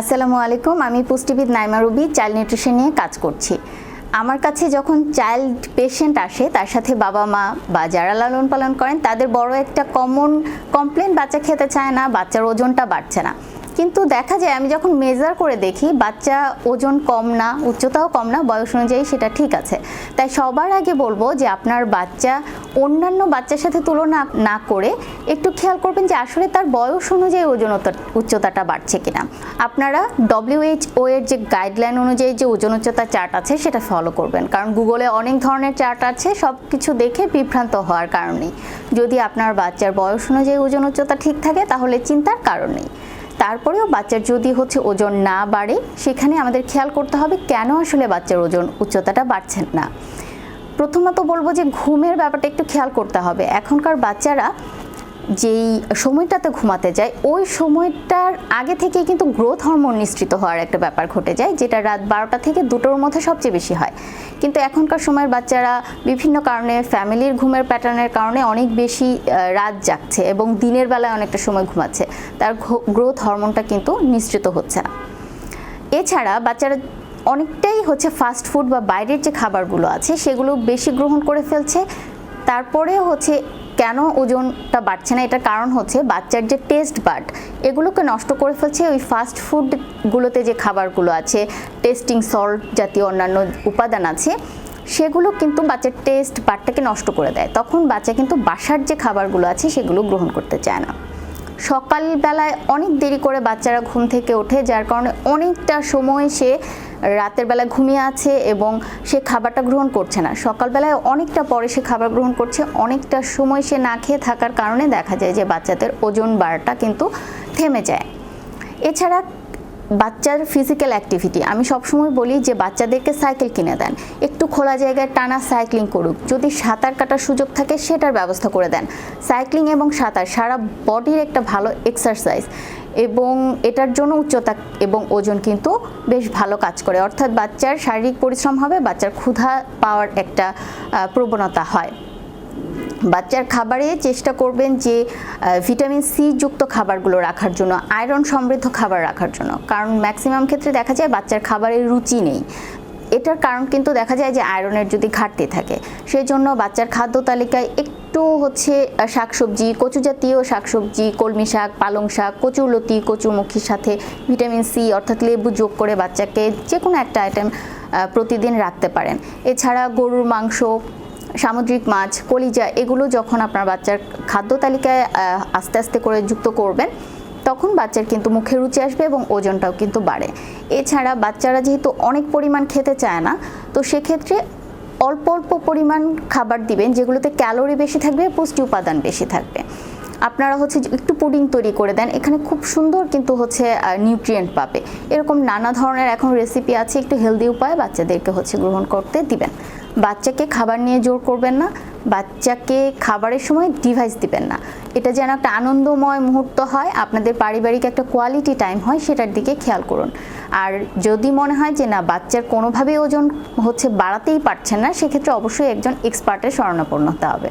আসসালামু আলাইকুম, আমি পুষ্টিবিদ নাইমা রুবি, চাইল্ড নিউট্রিশন নিয়ে কাজ করছি। আমার কাছে যখন চাইল্ড পেশেন্ট আসে, তার সাথে বাবা মা বা যারা লালন পালন করেন, তাদের বড় একটা কমন কমপ্লেন, বাচ্চা খেতে চায় না, বাচ্চার ওজনটা বাড়ছে না। কিন্তু দেখা যায়, আমি যখন মেজার করে দেখি, বাচ্চা ওজন কম না, উচ্চতাও কম না, বয়স অনুযায়ী সেটা ঠিক আছে। তাই সবার আগে বলব যে আপনার বাচ্চা অন্যান্য বাচ্চার সাথে তুলনা না করে একটু খেয়াল করবেন যে আসলে তার বয়স অনুযায়ী ওজন উচ্চতাটা বাড়ছে কিনা। আপনারা ডব্লিউএইচও এর যে গাইডলাইন অনুযায়ী যে ওজন উচ্চতা চার্ট আছে সেটা ফলো করবেন। কারণ গুগলে অনেক ধরনের চার্ট আছে সব কিছু দেখে বিভ্রান্ত হওয়ার কারণ যদি আপনার বাচ্চার বয়স অনুযায়ী ওজন উচ্চতা ঠিক থাকে, তাহলে চিন্তার কারণ নেই। তারপরেও বাচ্চার যদি হচ্ছে ওজন না বাড়ে, সেখানে আমাদের খেয়াল করতে হবে কেন আসলে বাচ্চার ওজন উচ্চতাটা বাড়ছে না। প্রথমত বলব যে ঘুমের ব্যাপারটা একটু খেয়াল করতে হবে। এখনকার বাচ্চারা যেই সময়টাতে ঘুমাতে যায়, ওই সময়টার আগে থেকে কিন্তু গ্রোথ হরমোন নিঃসৃত হওয়ার একটা ব্যাপার ঘটে যায়, যেটা রাত বারোটা থেকে দুটোর মধ্যে সবচেয়ে বেশি হয়। কিন্তু এখনকার সময়ের বাচ্চারা বিভিন্ন কারণে ফ্যামিলির ঘুমের প্যাটার্নের কারণে অনেক বেশি রাত জাগছে এবং দিনের বেলায় অনেকটা সময় ঘুমাচ্ছে। তার গ্রোথ হরমোনটা কিন্তু নিঃসৃত হচ্ছে। না এছাড়া বাচ্চারা অনেকটাই হচ্ছে ফাস্ট ফুড বা বাইরের যে খাবারগুলো আছে, সেগুলো বেশি গ্রহণ করে ফেলছে। তারপরে হচ্ছে কেন ওজনটা বাড়ছে না? এটার কারণ হচ্ছে বাচ্চার যে টেস্ট বাড এগুলোকে নষ্ট করে ফেলছে ওই ফাস্ট ফুডগুলোতে যে খাবারগুলো আছে টেস্টিং সল্ট জাতীয় অন্যান্য উপাদান আছে, সেগুলো কিন্তু বাচ্চার টেস্ট বাটটাকে নষ্ট করে দেয়। তখন বাচ্চা কিন্তু বাসার যে খাবারগুলো আছে, সেগুলো গ্রহণ করতে চায় না। সকালবেলায় অনেক দেরি করে বাচ্চারা ঘুম থেকে ওঠে, যার কারণে অনেকটা সময় সে রাতের বেলা ঘুমিয়ে আছে এবং সে খাবারটা গ্রহণ করছে না। সকালবেলায় অনেকটা পরে সে খাবার গ্রহণ করছে। অনেকটা সময় সে না খেয়ে থাকার কারণে দেখা যায় যে বাচ্চাদের ওজন বাড়াটা কিন্তু থেমে যায়। এছাড়া বাচ্চার ফিজিক্যাল অ্যাক্টিভিটি আমি সবসময় বলি যে বাচ্চাদেরকে সাইকেল কিনে দেন। একটু খোলা জায়গায় টানা সাইক্লিং করুক। যদি সাঁতার কাটার সুযোগ থাকে, সেটার ব্যবস্থা করে দেন। সাইক্লিং এবং সাঁতার, সারা বডির একটা ভালো এক্সারসাইজ এবং এটার জন্য উচ্চতা এবং ওজন কিন্তু বেশ ভালো কাজ করে। অর্থাৎ বাচ্চার শারীরিক পরিশ্রম হবে, বাচ্চার ক্ষুধা পাওয়ার একটা প্রবণতা হয়। বাচ্চার খাবারে চেষ্টা করবেন যে ভিটামিন সি যুক্ত খাবারগুলো রাখার জন্য, আয়রন সমৃদ্ধ খাবার রাখার জন্য। কারণ ম্যাক্সিমাম ক্ষেত্রে দেখা যায় বাচ্চার খাবারের রুচি নেই। এটার কারণ কিন্তু দেখা যায় যে, আয়রনের যদি ঘাটতি থাকে সেই জন্য বাচ্চার খাদ্য তালিকায় একটু হচ্ছে আহ, শাকসবজি কচু জাতীয় শাকসবজি কলমি শাক পালং শাক কচুরলতি কচুরমুখীর সাথে ভিটামিন সি অর্থাৎ লেবু যোগ করে বাচ্চাকে যে কোনো একটা আইটেম প্রতিদিন রাখতে পারেন। এছাড়া গরুর মাংস সামুদ্রিক মাছ কলিজা এগুলো যখন আপনার বাচ্চার খাদ্য তালিকায় আস্তে আস্তে করে যুক্ত করবেন তখন বাচ্চার কিন্তু মুখে রুচি আসবে এবং ওজনটাও কিন্তু বাড়ে। এছাড়া বাচ্চারা যেহেতু অনেক পরিমাণ খেতে চায় না তো সেক্ষেত্রে অল্প অল্প পরিমাণ খাবার দিবেন, যেগুলোতে ক্যালোরি বেশি থাকবে, পুষ্টি উপাদান বেশি থাকবে। আপনারা হচ্ছে একটু পুডিং তৈরি করে দেন, এখানে খুব সুন্দর কিন্তু হচ্ছে নিউট্রিয়েন্ট পাবে। এরকম নানা ধরনের এখন রেসিপি আছে, একটু হেলদি উপায়ে বাচ্চাদেরকে হচ্ছে গ্রহণ করতে দিবেন। বাচ্চাকে খাবার নিয়ে জোর করবেন না, বাচ্চাকে খাবারের সময় ডিভাইস দিবেন না। এটা যেন একটা আনন্দময় মুহূর্ত হয়, আপনাদের পারিবারিক একটা কোয়ালিটি টাইম হয়, সেটার দিকে খেয়াল করুন। আর যদি মনে হয় যে না, বাচ্চার কোনোভাবেই ওজন হচ্ছে বাড়াতেই পারছেন না, সেক্ষেত্রে অবশ্যই একজন এক্সপার্টের শরণাপন্ন হতে হবে।